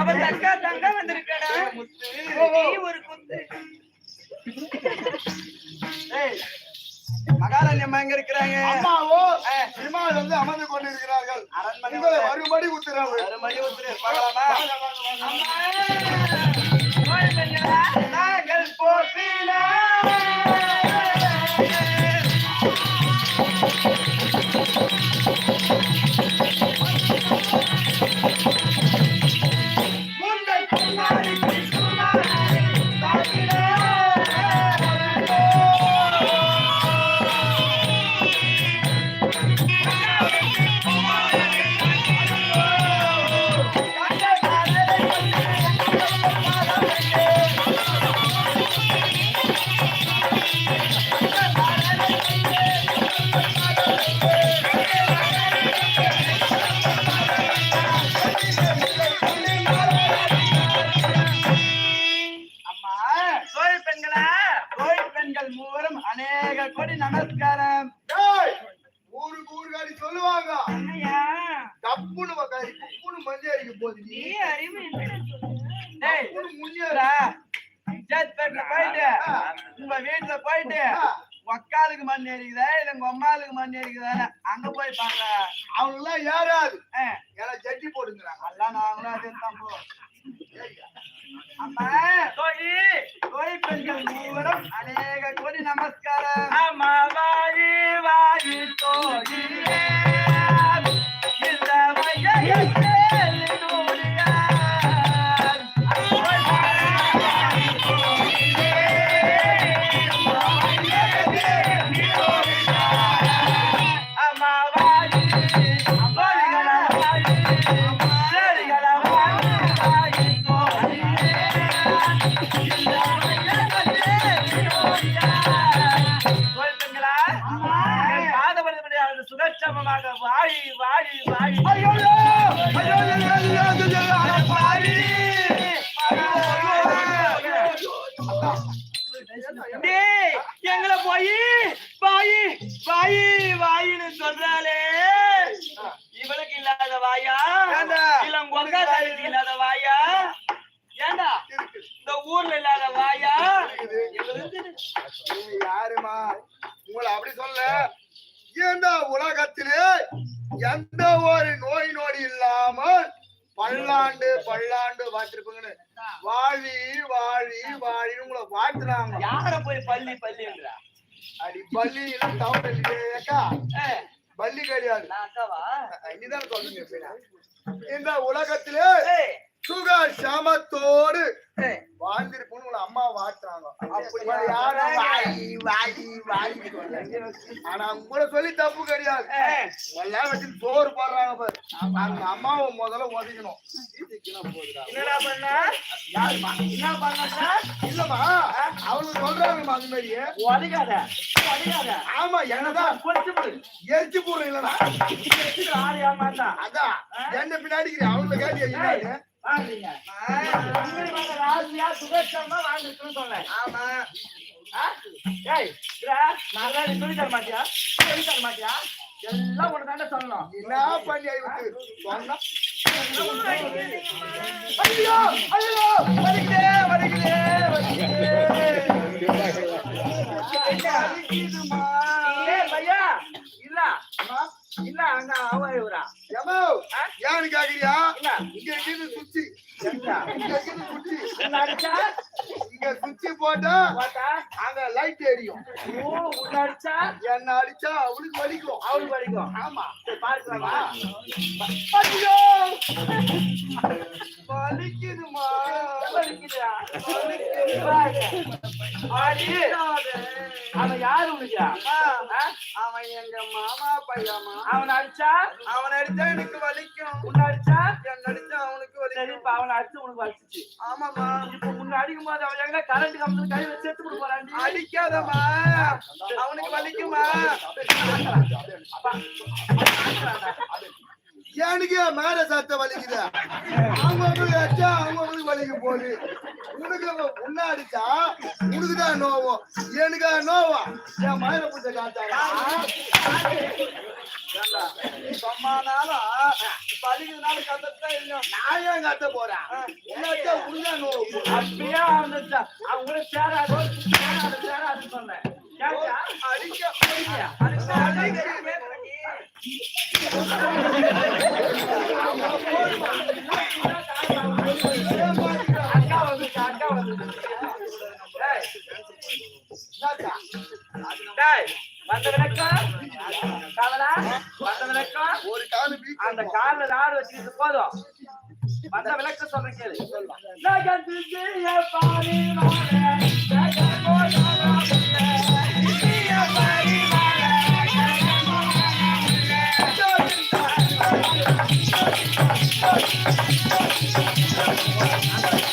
அவ தக்கா தங்கா வந்திருக்காடா. ஒரு குத்து. ஏய், மகாராணி அம்மா எங்க இருக்கிறாங்க? அம்மாவோ சினிமாவில் வந்து அமர்ந்து கொண்டிருக்கிறார்கள். அரண்மனை மறுபடி உத்தரவு. அருமணி ஒருத்தர் பார்க்கலாமா? பெண்கள் மூவரும் அநேக கோடி நமஸ்காரம். ஏய், ஊருக்கு ஊருக்காரி சொல்லுவாங்க. என்னய்யா? தப்புன்னு உக்காரி குப்புன்னு மஞ்சேரிக்கு போகுது நீ. அறிவு? டேய் போயிட்டு உங்க வீட்டுல போயிட்டு ஒக்காலுக்கு மண் ஏறிக்குதா இல்ல உங்க அம்மாளுக்கு மண் ஏறிக்குதா அங்க போய் பாருங்க அவங்க எல்லாம் ஏறாது ஏன்னா ஜட்டி போடுங்கிறாங்க எல்லாம் நாங்களும் அதே தான் போ அம்மா தோழி, கோயில் பெண்கள் மூவரும் அநேக கோடி நமஸ்காரம் அம்மா வாயி வாயி தோழியே, எங்களை போய் பல்லாண்டு பல்லாண்டு வாழ்த்திருப்பீங்கன்னு வாழி வாழி வாழின்னு உங்களை வாழ்த்துறாங்க யார போய் பள்ளி பள்ளின்றா? அடி பள்ளி தவறு ஏய், பள்ளி கிடையாது. இதுதான் சொல்லுங்க. இந்த உலகத்திலே சுக சமத்தோடு வாழ்ந்திருப்போம்னு உங்களை அம்மா சொல்லல. ஆனா உங்களை சொல்லி தப்பு கிடையாது. எல்லாம் வச்சு சோறு போடுறாங்க பாரு. அந்த அம்மாவை முதல்ல ஒதுக்கணும் என்ன பண்ணா? இல்லம்மா. அவங்க சொல்றாங்கம்மா அந்த மாதிரி. உடைக்காத ஆமா என்னதான்? எரிச்சு இல்லடா ஆறு ஏமாந்தா அதான். என்ன பின்னாடி அவங்க கேட்டு வாங்குறீங்க ராசியா சுகட்சமா வாங்கிருக்குன்னு சொன்னேன் ஆமா? ஏய் நான் தான் சொல்லி தர மாட்டியா சொல்லி தர மாட்டியா எல்லாம் உனக்கு தானே சொல்லணும் என்ன பண்ணி சொன்னா ஐயோ ஐயோ வலிக்குதே வலிக்குதே வலிக்குதே இல்ல இல்ல அங்க அவ இவரா எமோ ஏன்னு கேக்குறியா? இங்க சுச்சி எங்க இங்க இருக்குது சுச்சி என்ன அடிச்சா போட்டா அங்க லைட் எரியும் அடிச்சா? என்ன அடிச்சா அவளுக்கு வலிக்கும். அவளுக்கு வலிக்கும். ஆமா. பார்க்கலாமா? வலிக்குதுமா? வலிக்குதா? அவன் யாரு உனக்கு? ஆ, ஆ? அவன் எங்க மாமா பையமா அவனை அடிச்சா? அவன் அடிச்சா எனக்கு வலிக்கும். உன்னை அடிச்சா? இப்ப அவனை அடிச்சு உனக்கு வலிச்சிச்சு ஆமாமா இப்ப முன்ன அடிக்கும் போது அவன் எங்க கரண்ட் கம்பி கையில சேர்த்து கொடுக்க போறாண்டி அடிக்காதம்மா. அவனுக்கு வலிக்குமா எனக்கு மேல சத்த வலிக்குது? அவங்க அவங்க அவங்களுக்கு வலிக்கும் போகுது உனக்கு உன்ன அடிச்சா உனக்கு தான் நோவும் எனக்கு நோவா. என் மயில பூஜை காட்டாங்க சொம்மானாலும் வலிக்குதுனால கத்தத்தான் இல்லையும் நான் ஏன் கத்த போறேன்? உன்ன அடிச்சா உனக்கு தான் நோவு அப்படியே அவன் கூட சேராது சேராது சொன்னேன்? அடிக்க. அடிக்க. வந்த விளக்கம் காவலா வந்த விளக்கம் ஒரு காலு அந்த காலில் நாடு வச்சுக்கிட்டு போதும் வந்த விளக்கம் சொல்றேன் கேளு இனிய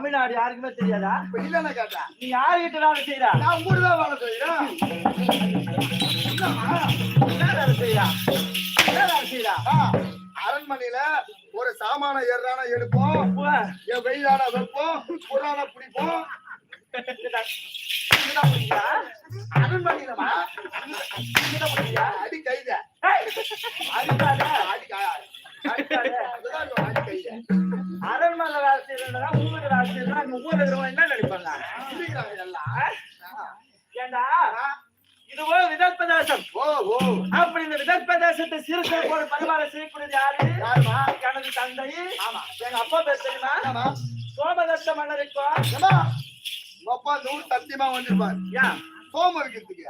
தமிழ்நாடு யாருக்குமே தெரியாதா? இல்லன்னு கேட்டேன் நீ யாருகிட்ட வேலை செய்யறா நான் கூட தான் வேலை செய்யறேன் என்ன வேலை செய்யறா என்ன வேலை செய்யறா அரண்மனையில ஒரு சாமான ஏறான எடுப்போம். என் வெயிலான வைப்போம். புறான பிடிப்போம்? அரண்மனையிலமா? அடி கைத ஏய், அடிக்காத, அடிக்காத. அரண்மனை வேலை செய்யறதுனா ஊருக்கு வேலை செய்யறதுனா ஊர்ல இருக்கிறவங்க என்ன நினைப்பாங்க ஏண்டா இதுவோ விதத் பிரதேசம் ஓ அப்படி இந்த விதத் பிரதேசத்தை சிறுத்தை போல பரிமாறம் செய்யக்கூடியது யாரு யாருமா எனது தந்தை ஆமா. எங்க அப்பா பேர் தெரியுமா சோமதத்த மன்னருக்கும் உங்க அப்பா நூறு சத்தியமா வந்திருப்பார் ஏன் சோமம் இருக்கிறதுக்கு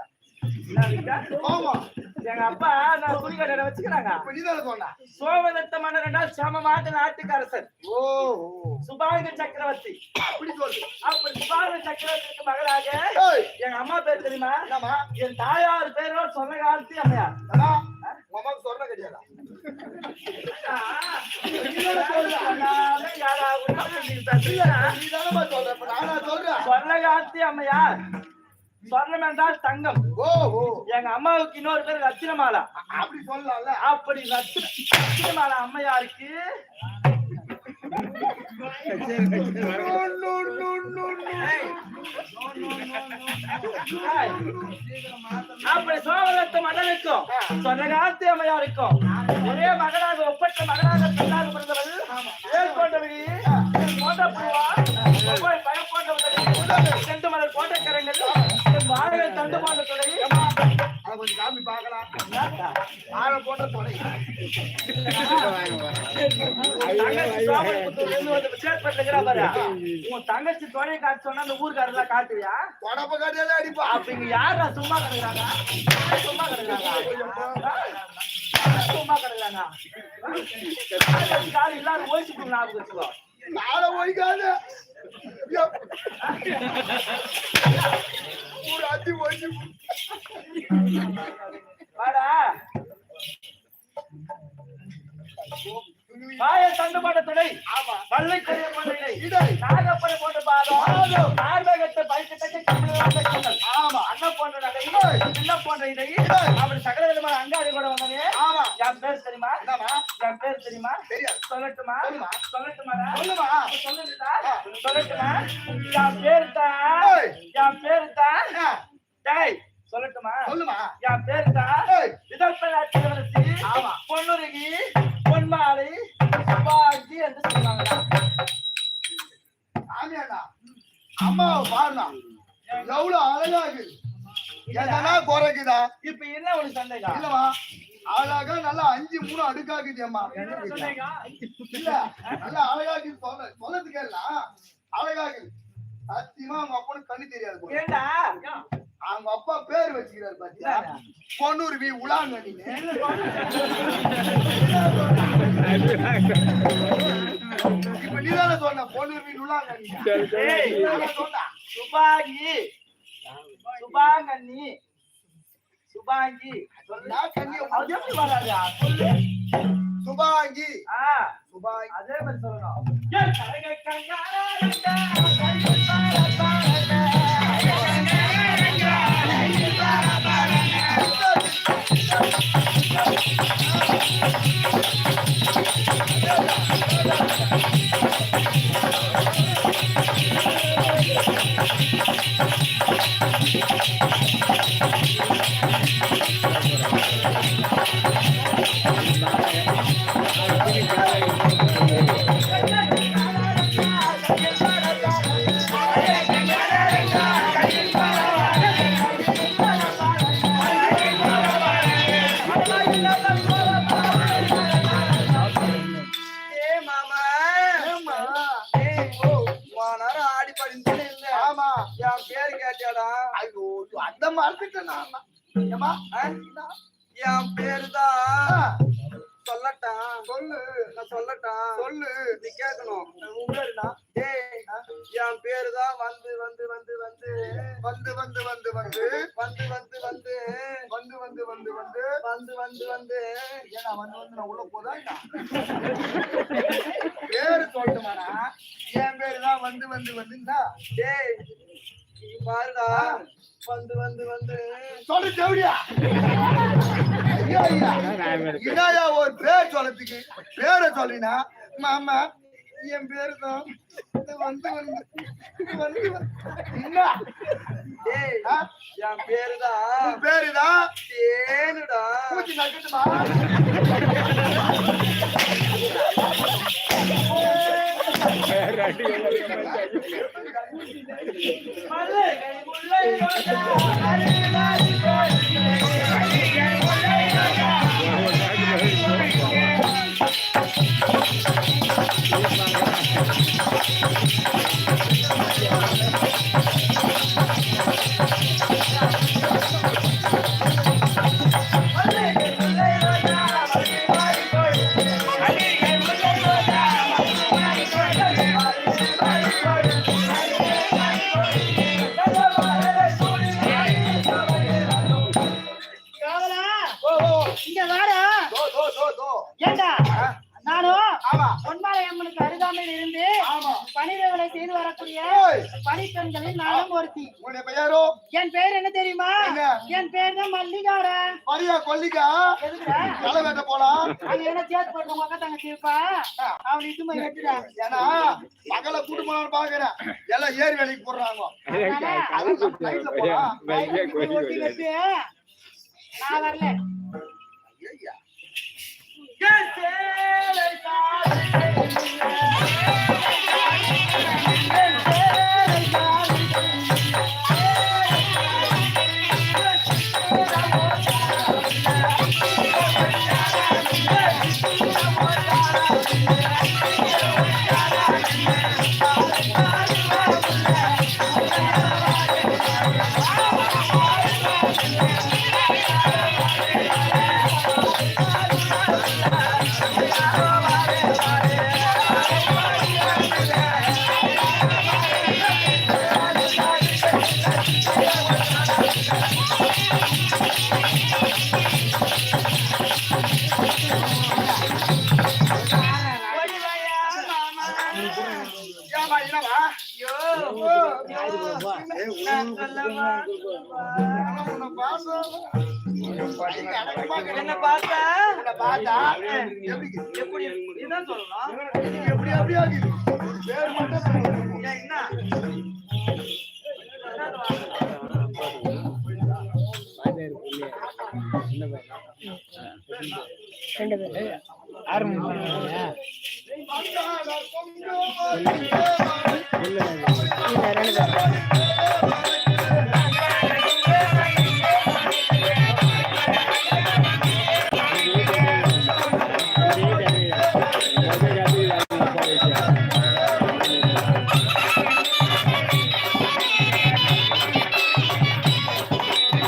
சோமம் எங்க அப்பா நான் துணி கடையில வச்சுக்கிறாங்க? சொன்ன சோமதத்த மன்னர் என்றால் சமமாட்ட நாட்டுக்கு அரசர் ஓ. சுபாங்க சக்கரவர்த்தி. அப்படி சொல்லு அப்படி சுபாங்க சக்கரவர்த்திக்கு மகளாக எங்க அம்மா பேர் தெரியுமா? என் தாயார் பேரோ சொன்ன காலத்தி அம்மையார். அம்மாவுக்கு சொல்ற. கிடையாதா சொல்றேன். சொர்ணகாந்தி அம்மையார். சொர்ணம் என்றால் தங்கம் எங்க அம்மாவுக்கு இன்னொரு பேர் ரத்தினமாலா. அப்படி சொல்லலாம்ல. அப்படி ரத்தின ரத்தினமாலா அம்மையாருக்கு? சோழரத்த மன்னனுக்கும் சொர்ணகாந்தி அம்மையாருக்கும் ஒரே மகனாக ஒப்பற்ற மகனாக பிறந்தவள். ஏற்கொண்டவழி கோட்டப்புவா ஒவ்வொரு அந்த தொடை அதை கொஞ்சம் காமி பார்க்கலாம் ஆழ உன் தங்கச்சி தொடைய காட்டு சொன்னா அந்த ஊருக்காரெல்லாம் காட்டுவியா உடம்பு காட்டியெல்லாம் அடிப்பா அப்படிங்க யாரா சும்மா கிடக்குறாங்க சும்மா கிடக்குறாங்க சும்மா கிடக்குறாங்க காலம் இல்லாத ஓய்ச்சுக்கு நாளை ஓய்க்காத ஒரு அடி வாடா. பாய தண்டுபாட துணை. ஆமா. வல்லை கொடிய இடை. நாகப்படை போன்ற பாதம் நார்மகத்தை கம்பளவாக கண்ணல் ஆமா. அண்ணன் போன்ற நகை. சின்ன போன்ற இடை. அப்படி சகல விதமான அங்காடி கூட வந்தனே ஆமா. என் பேர் தெரியுமா? என் பேர் தெரியுமா? சொல்லட்டுமா. சொல்லட்டுமா? சொல்லுமா? சொல்லுடா சொல்லட்டுமா? என் பேர் தான். என் பேர் தான் டேய் சொல்லட்டுமா? சொல்லுமா? என் பேர் தான் ஏய். அம்மாவை பாருடா எவ்வளவு அழகா இருக்குது எதனா குறைக்குதா? இப்ப என்ன ஒரு சந்தேகம் இல்லவா அழகா நல்லா அஞ்சு மூணு அடுக்காக்குது அம்மா. இல்ல நல்லா அழகாக்குது சொல்ல சொல்லதுக்கு எல்லாம் அழகாக்குது சத்தியமா அவங்க அப்பனுக்கு கண்ணு தெரியாது அவங்க அப்பா பேர் வச்சுக்கிறாரு பாத்தியா? பொன்னூர் வி உலாங்கண்ணின்னு. சுபாங்கி சுபாங்கண்ணி சுபாங்கி அது எப்படி வராது சொல்லு அதே ஆடி படிந்து இல்ல ஆமா என் பேர் கேட்டியாடா? ஐயோ அந்த மறந்துட்டேன் நான்? என் பேரு தான் சொல்லட்டான் சொல்லு நான் சொல்லட்டான் சொல்லு நீ கேட்கணும் உங்களா டேய் என் பேரு தான் வந்து வந்து வந்து வந்து வந்து வந்து வந்து வந்து வந்து வந்து வந்து வந்து வந்து வந்து வந்து வந்து வந்து வந்து ஏன்னா வந்து வந்து நான் உள்ள போதா பேரு சொல்லட்டுமாடா என் பேரு தான் வந்து வந்து வந்துன்னா டேய் பாருடா வந்து வந்து வந்து சொல்லு ஐயா இதாயா ஒரு பேர் சொல்லத்துக்கு பேரை சொல்லினா மாமா என் பேரு தான். வந்து வந்து என் பேருதான் பேருதான் தேனுடா. பூச்சி நக்கட்டுமா ஏண்டா? நானும் ஆமா. பொன்மாலை அம்மனுக்கு அருகாமையில் இருந்து ஆமா. பணிவேலை செய்து வரக்கூடிய பணிப்பெண்களில் நானும் ஒருத்தி. பெயரோ? என் பேர் என்ன தெரியுமா? என் பேர் தான் மல்லிகாரா மரியா எதுக்குடா? களை வெட்ட போலாம் என்ன சேர்த்து போட்டு உங்க தங்கச்சி இருப்பா அவன் இட்டுமா வெட்டுடா ஏன்னா மகளை கூட்டு போனான்னு பாக்குறேன். எல்லாம் ஏறி வேலைக்கு போடுறாங்க. 感谢伟大的母亲 என்ன பார்த்தா எப்படி சொல்லணும் எப்படி ஆகுது பேர் மட்டும் என்ன